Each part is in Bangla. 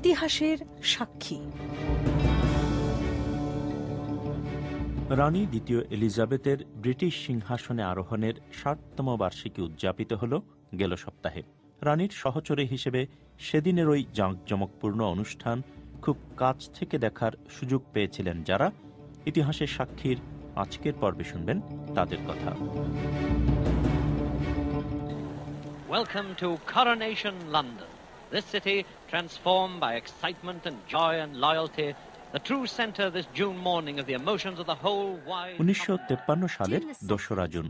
ইতিহাসের সাক্ষী। রানী দ্বিতীয় এলিজাবেথের ব্রিটিশ সিংহাসনে আরোহণের ষাটতম বার্ষিকী উদযাপিত হল গেল সপ্তাহে। রানীর সহচরী হিসেবে সেদিনের ওই জাঁকজমকপূর্ণ অনুষ্ঠান খুব কাছ থেকে দেখার সুযোগ পেয়েছিলেন যারা। ইতিহাসের সাক্ষীর আজকের পর্বে শুনবেন তাদের কথা। Welcome to Coronation London. This city, transformed by excitement and joy and loyalty, the true center this June morning of the emotions of the whole wide. উনিশশো সালের দোসরা জুন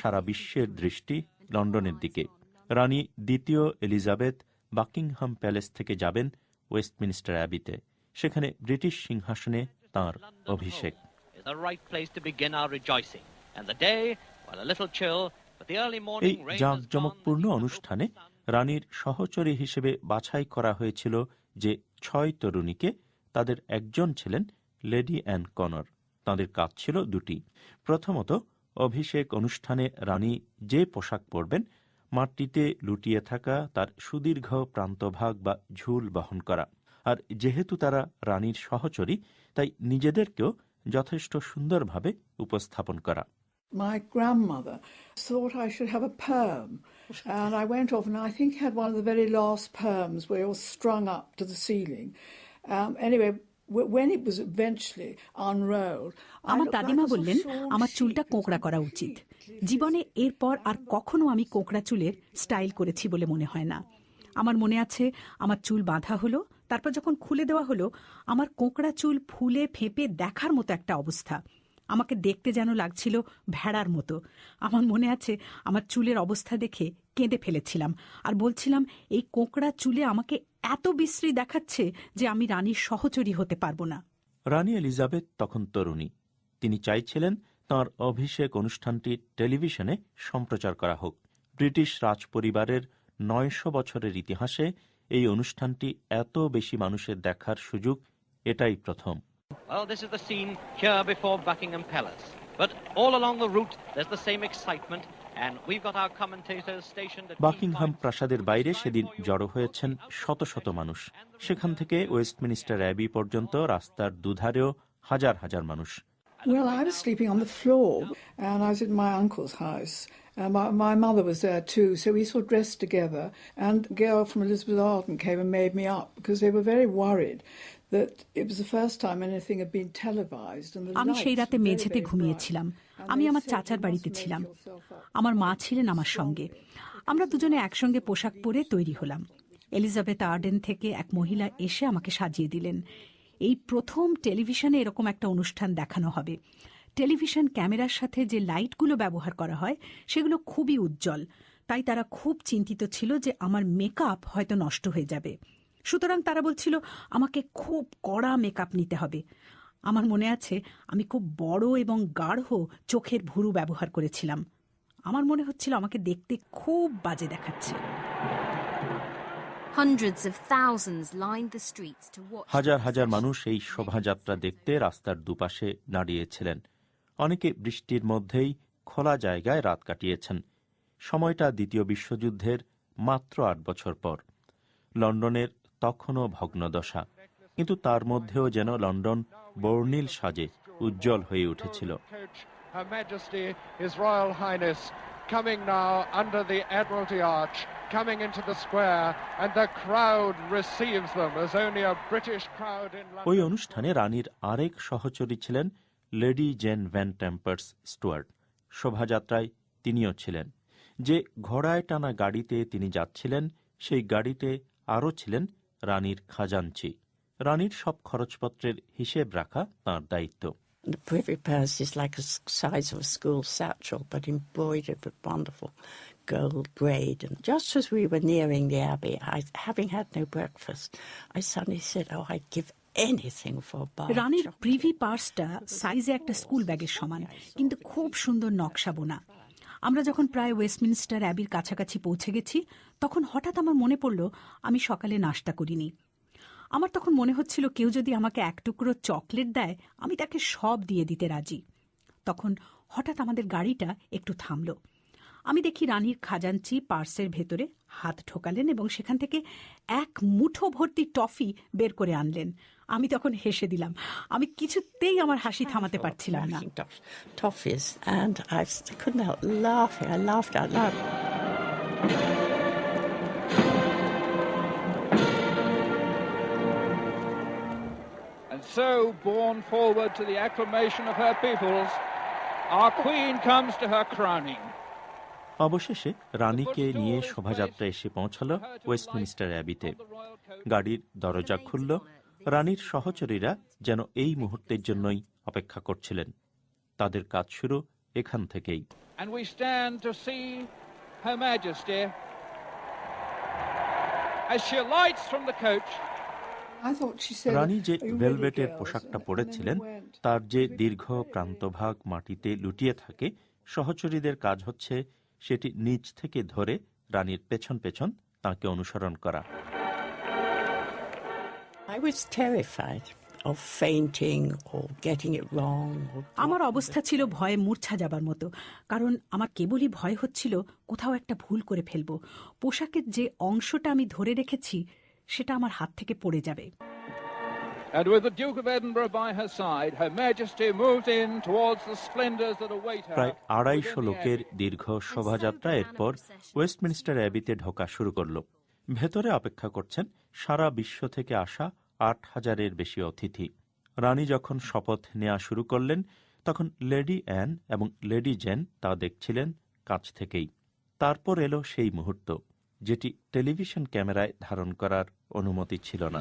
সারা বিশ্বের দৃষ্টি লন্ডনের দিকে রানী দ্বিতীয় এলিজাবেথ বাকিংহাম প্যালেস থেকে যাবেন ওয়েস্টমিনিস্টার অ্যাবিতে সেখানে ব্রিটিশ সিংহাসনে তার অভিষেক the right place to begin our rejoicing. And the day, while a little chill, early এই জাঁকজমকপূর্ণ অনুষ্ঠানে রানীর সহচরী হিসেবে বাছাই করা হয়েছিল যে ছয় তরুণীকে তাদের একজন ছিলেন লেডি অ্যান কনর। তাদের কাজ ছিল দুটি। প্রথমত, অভিষেক অনুষ্ঠানে রানী যে পোশাক পরবেন, মাটিতে লুটিয়ে থাকা তার সুদীর্ঘ প্রান্তভাগ বা ঝুল বহন করা। আর যেহেতু তারা রানীর সহচরী, তাই নিজেদেরকেও যথেষ্ট সুন্দরভাবে উপস্থাপন করা। My grandmother thought I should have a perm, and I went off and I think had one of the very last perms where it was strung up to the ceiling. Um, anyway, when it was eventually unrolled, আমার দাদিমা বললেন আমার চুলটা কোঁকড়া করা উচিত জীবনে এরপর আর কখনো আমি কোঁকড়া চুলের স্টাইল করেছি বলে মনে হয় না আমার মনে আছে আমার চুল বাঁধা হলো তারপর যখন খুলে দেওয়া হলো আমার কোঁকড়া চুল ফুলে ফেঁপে দেখার মতো একটা অবস্থা আমাকে দেখতে যেন লাগছিল ভেড়ার মতো। আমার মনে আছে, আমার চুলের অবস্থা দেখে কেঁদে ফেলেছিলাম। আর বলছিলাম, এই কোঁকড়া চুলে আমাকে এত বিশ্রী দেখাচ্ছে যে আমি রানীর সহচরী হতে পারব না। রানী এলিজাবেথ তখন তরুণী। তিনি চাইছিলেন তাঁর অভিষেক অনুষ্ঠানটি টেলিভিশনে সম্প্রচার করা হোক। ব্রিটিশ রাজপরিবারের নয়শো বছরের ইতিহাসে এই অনুষ্ঠানটি এত বেশি মানুষের দেখার সুযোগ, এটাই প্রথম। Well, this is the scene here before Buckingham Palace. But all along the route, there's the same excitement, and we've got our commentators stationed at key Buckingham points. প্রাসাদের বাইরে সেদিন জড়ো হয়েছেন শত শত মানুষ সেখান থেকে ওয়েস্টমিনিস্টার অ্যাবি পর্যন্ত রাস্তার দুধারেও হাজার হাজার মানুষ Well, I was sleeping on the floor, and I was at my uncle's house. And my, my mother was there too, so we sort of dressed together. And a girl from Elizabeth Arden came and made me up because they were very worried that it was the first time anything had been televised. And the আমি সেই রাতে মেঝেতে ঘুমিয়েছিলাম। আমি আমার চাচার বাড়িতে ছিলাম। আমার মা ছিলেন আমার সঙ্গে। আমরা দুজনে একসঙ্গে পোশাক পরে তৈরি হলাম। এলিজাবেথ আর্ডেন থেকে এক মহিলা এসে আমাকে সাজিয়ে দিলেন। এই প্রথম টেলিভিশনে এরকম একটা অনুষ্ঠান দেখানো হবে। টেলিভিশন ক্যামেরার সাথে যে লাইটগুলো ব্যবহার করা হয় সেগুলো খুবই উজ্জ্বল। তাই তারা খুব চিন্তিত ছিল যে আমার মেকআপ হয়তো নষ্ট হয়ে যাবে। সুতরাং তারা বলছিল আমাকে খুব কড়া মেকআপ নিতে হবে। আমার মনে আছে আমি খুব বড় এবং গাঢ় চোখের ভুরু ব্যবহার করেছিলাম। আমার মনে হচ্ছিল আমাকে দেখতে খুব বাজে দেখাচ্ছে. হাজার হাজার মানুষ এই শোভাযাত্রা দেখতে রাস্তার দুপাশে দাঁড়িয়েছিলেন। অনেকে বৃষ্টির মধ্যেই খোলা জায়গায় রাত কাটিয়েছেন। সময়টা দ্বিতীয় বিশ্বযুদ্ধের মাত্র আট বছর পর। লন্ডনের তখনও ভগ্নদশা। কিন্তু তার মধ্যেও যেন লন্ডন বর্ণিল সাজে উজ্জ্বল হয়ে উঠেছিল। Coming now under the Admiralty Arch, coming into the ওই অনুষ্ঠানে রানীর আরেক সহচরী ছিলেন Lady Jane Vane Tempest Stewart. শোভাযাত্রায় তিনিও ছিলেন। যে ঘোড়ায় টানা গাড়িতে তিনি যাচ্ছিলেন সেই গাড়িতে আরও ছিলেন রানীর খাজাঞ্চি রানীর সব খরচপত্রের হিসেব রাখা তাঁর দায়িত্ব The privy purse is like the size of a school satchel, but embroidered with wonderful gold braid. And just as we were nearing the abbey, I, having had no breakfast, I suddenly said, "Oh, I'd give anything for a bar." of রানীর chocolate." প্রিভি পার্সটা সাইজে একটা স্কুল ব্যাগের সমান কিন্তু খুব সুন্দর নকশা বোনা আমরা যখন প্রায় ওয়েস্টমিনস্টার অ্যাবির কাছাকাছি পৌঁছে গেছি, তখন হঠাৎ আমার মনে পড়ল, আমি সকালে নাস্তা করিনি। আমার তখন মনে হচ্ছিল কেউ যদি আমাকে এক টুকরো চকলেট দেয়, আমি তাকে সব দিয়ে দিতে রাজি। তখন হঠাৎ আমাদের গাড়িটা একটু থামল। আমি দেখি রানীর খাজাঞ্চি পার্সের ভেতরে হাত ঠোকালেন এবং সেখান থেকে এক মুঠো ভর্তি টফি বের করে আনলেন। আমি তখন হেসে দিলাম আমি কিছুতেই আমার হাসি থামাতে পারছিলাম না। So, borne forward to the acclamation of her peoples, our queen comes to her crowning. অবশেষে রানীকে নিয়ে শোভাযাত্রা এসে পৌঁছালো ওয়েস্টমিনিস্টার অ্যাবিতে গাড়ির দরজা খুলল। রানীর সহচরীরা যেন এই মুহূর্তের জন্যই অপেক্ষা করছিলেন। তাদের কাজ শুরু এখান থেকেই। রানী যে "Are ভেলভেটের পোশাকটা পরেছিলেন. তার যে দীর্ঘ প্রান্তভাগ মাটিতে লুটিয়ে থাকে সহচরীদের কাজ হচ্ছে সেটি নিচ থেকে ধরে রানীর পেছন পেছন তাকে অনুসরণ করা I was terrified of fainting or getting it wrong. আমার অবস্থা ছিল ভয়ে মূর্ছা যাবার মতো কারণ আমার কেবলই ভয় হচ্ছিল কোথাও একটা ভুল করে ফেলব পোশাকের যে অংশটা আমি ধরে রেখেছি সেটা আমার হাত থেকে পড়ে যাবে And with the Duke of Edinburgh by her side, Her Majesty moves in towards the splendours that await her. প্রায় আড়াইশো লোকের Abbey. দীর্ঘ শোভাযাত্রা এরপর ওয়েস্টমিনিস্টার অ্যাবিতে ঢোকা শুরু করল ভেতরে অপেক্ষা করছেন সারা বিশ্ব থেকে আসা আট হাজারের বেশি অতিথি রানী যখন শপথ নেওয়া শুরু করলেন তখন লেডি অ্যান এবং লেডি জেন তা দেখছিলেন কাছ থেকেই তারপর এলো সেই মুহূর্ত যেটি টেলিভিশন ক্যামেরায় ধারণ করার অনুমতি ছিল না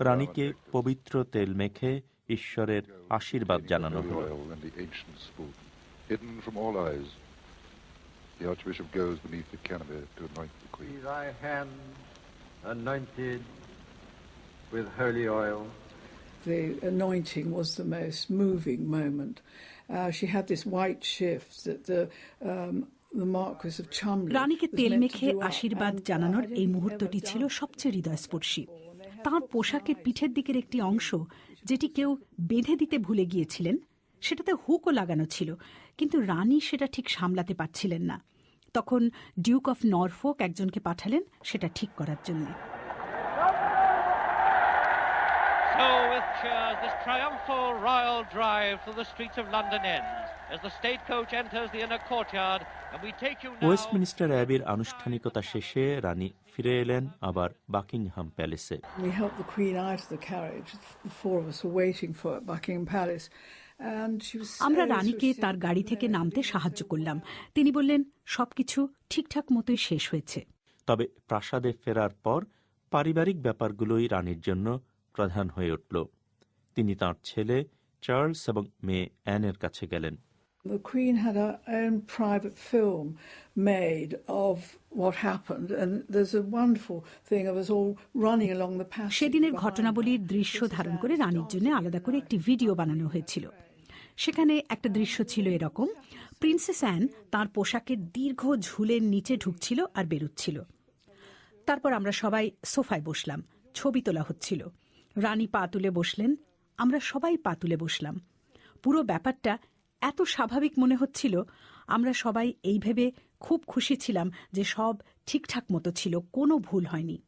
রানীকে পবিত্র তেল মেখে ঈশ্বরের আশীর্বাদ জানানো হলো. The Archbishop goes beneath the canopy to anoint the Queen. thy hand anointed with holy oil. The anointing was the most moving moment. She had this white shift that the the Marquis of Cholmondeley রানীকে তেল মেখে আশীর্বাদ uh, জানানোর এই মুহূর্তটি ছিল. সবচেয়ে হৃদয়স্পর্শী। তাঁর পোশাকের পিঠের দিকের একটি অংশ যেটি কেউ বেঁধে দিতে ভুলে গিয়েছিলেন সেটাতে হুকও লাগানো ছিল কিন্তু রানী সেটা ঠিক সামলাতে পারছিলেন না। তখন ডিউক অফ নরফোক একজনকে পাঠালেন সেটা ঠিক করার জন্য। So, with cheers, this triumphal royal drive through the streets of London ends as the state coach enters the inner courtyard, and we take you now. Westminster অ্যাবির আনুষ্ঠানিকতা শেষে রানী ফিরে এলেন আবার বাকিংহাম প্যালেসে We helped the Queen out of the carriage. The four of us were waiting for at Buckingham Palace. And she was আমরা রানীকে তার গাড়ি থেকে নামতে সাহায্য করলাম তিনি বললেন সবকিছু ঠিকঠাক মতোই শেষ হয়েছে তবে প্রাসাদে ফেরার পর পারিবারিক ব্যাপারগুলোই রানীর জন্য প্রধান হয়ে উঠল। তিনি তার ছেলে চার্লস এবং মেয়ে অ্যানের কাছে গেলেন। The Queen had her own private film made of what happened, and there's a wonderful thing of us all running along the passage. সেদিনের ঘটনাবলীর. দৃশ্য ধারণ করে রানীর জন্য আলাদা করে একটি ভিডিও বানানো হয়েছিল। সেখানে একটা দৃশ্য ছিল এরকম। প্রিন্সেস অ্যান তার পোশাকের দীর্ঘ ঝুলের নিচে ঢুকছিল আর বেরুচ্ছিল। তারপর আমরা সবাই সোফায় বসলাম। ছবি তোলা হচ্ছিল। রানী পা তুলে বসলেন। আমরা সবাই পা তুলে বসলাম। পুরো ব্যাপারটা এত স্বাভাবিক মনে হচ্ছিল আমরা সবাই এই ভেবে খুব খুশি ছিলাম যে সব ঠিকঠাক মতো ছিল কোনো ভুল হয়নি।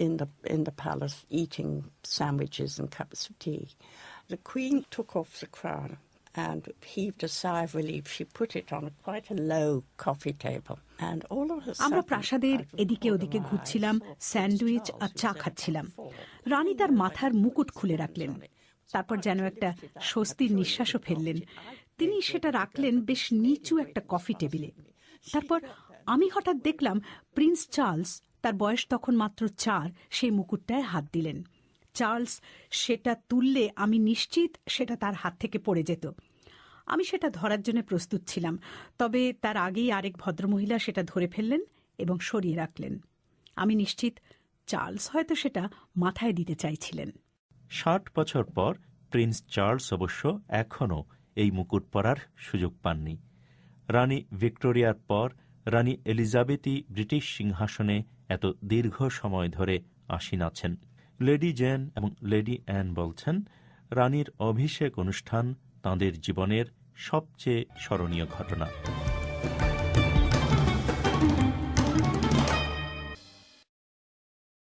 In the, in the palace, eating sandwiches and cups of tea. The queen took off the crown. And heaved a sigh of relief. She put it on quite a low coffee table, and all of a আমরা প্রাসাদের এদিকে ওদিকে ঘুরছিলাম স্যান্ডউইচ আর চা খাচ্ছিলাম. রানী তার মাথার মুকুট খুলে রাখলেন তারপর যেন একটা স্বস্তির নিঃশ্বাসও ফেললেন। তিনি সেটা রাখলেন বেশ নিচু একটা কফি টেবিলে তারপর আমি হঠাৎ দেখলাম প্রিন্স চার্লস তার বয়স তখন মাত্র চার সেই মুকুটটায় হাত দিলেন। চার্লস সেটা তুললে আমি নিশ্চিত সেটা তার হাত থেকে পড়ে যেত। আমি সেটা ধরার জন্য প্রস্তুত ছিলাম, তবে তার আগেই আরেক ভদ্রমহিলা সেটা ধরে ফেললেন এবং সরিয়ে রাখলেন। আমি নিশ্চিত চার্লস হয়তো সেটা মাথায় দিতে চাইছিলেন। ষাট বছর পর প্রিন্স চার্লস অবশ্য এখনও এই মুকুট পরার সুযোগ পাননি। রানী ভিক্টোরিয়ার পর রানী এলিজাবেথই ব্রিটিশ সিংহাসনে এত দীর্ঘ সময় ধরে আসীন আছেন। লেডি জেন এবং লেডি অ্যান বলছেন রানীর অভিষেক অনুষ্ঠান তাঁদের জীবনের সবচেয়ে স্মরণীয় ঘটনা।